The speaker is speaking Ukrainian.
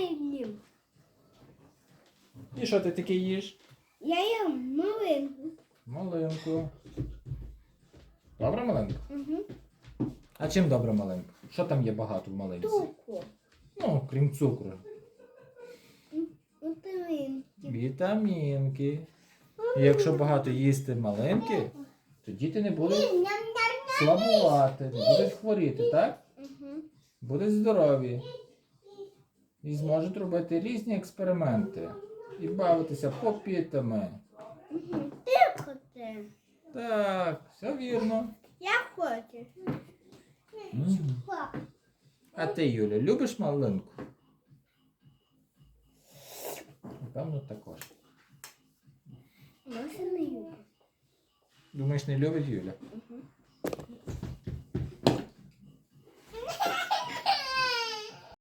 Їм. І що ти таке їш? Я їм малинку. Малинку. Добра малинка? Угу. А чим добра малинка? Що там є багато в малинці? Туку. Ну, крім цукру. Вітамінки. Вітамінки. І якщо багато їсти малинки, то діти не будуть слабувати, не будуть хворіти, так? Будуть здорові. І зможуть робити різні експерименти. І бавитися попітами. Ти хочеш. Так, все вірно. Я хочу. Мгм. А ти, Юля, любиш малинку? Напевно, також. Може не. Думаєш, не любить Юля? Угу.